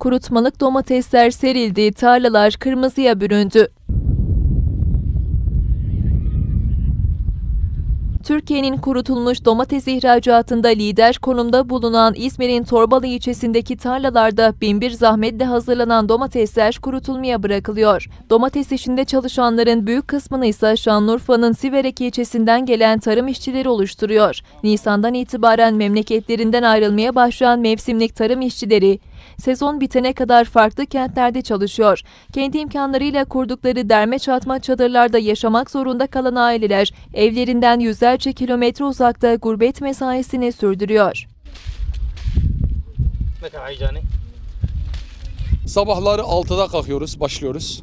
kurutmalık domatesler serildi, tarlalar kırmızıya büründü. Türkiye'nin kurutulmuş domates ihracatında lider konumda bulunan İzmir'in Torbalı ilçesindeki tarlalarda binbir zahmetle hazırlanan domatesler kurutulmaya bırakılıyor. Domates işinde çalışanların büyük kısmını ise Şanlıurfa'nın Siverek ilçesinden gelen tarım işçileri oluşturuyor. Nisan'dan itibaren memleketlerinden ayrılmaya başlayan mevsimlik tarım işçileri, sezon bitene kadar farklı kentlerde çalışıyor. Kendi imkanlarıyla kurdukları derme çatma çadırlarda yaşamak zorunda kalan aileler evlerinden yüzlerce kilometre uzakta gurbet mesaisini sürdürüyor. Sabahları 6'da kalkıyoruz, başlıyoruz.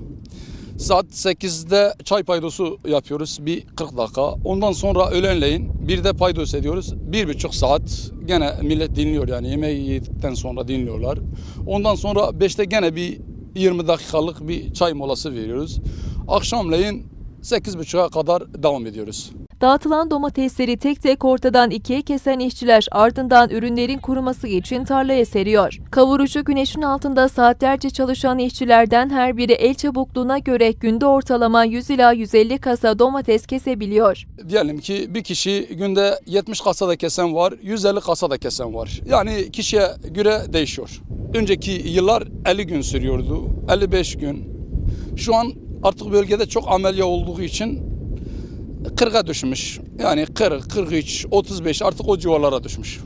Saat 8'de çay paydosu yapıyoruz bir 40 dakika. Ondan sonra öğlenleyin bir de paydos ediyoruz. Bir buçuk saat gene millet dinliyor yani yemeği yedikten sonra dinliyorlar. Ondan sonra 5'te gene bir 20 dakikalık bir çay molası veriyoruz. Akşamleyin 8.30'a kadar devam ediyoruz. Dağıtılan domatesleri tek tek ortadan ikiye kesen işçiler ardından ürünlerin kuruması için tarlaya seriyor. Kavurucu güneşin altında saatlerce çalışan işçilerden her biri el çabukluğuna göre günde ortalama 100 ila 150 kasa domates kesebiliyor. Diyelim ki bir kişi günde 70 kasa da kesen var, 150 kasa da kesen var. Yani kişiye göre değişiyor. Önceki yıllar 50 gün sürüyordu, 55 gün. Şu an artık bölgede çok amelya olduğu için 40'a düşmüş. Yani 40, 43, 35 artık o civarlara düşmüş.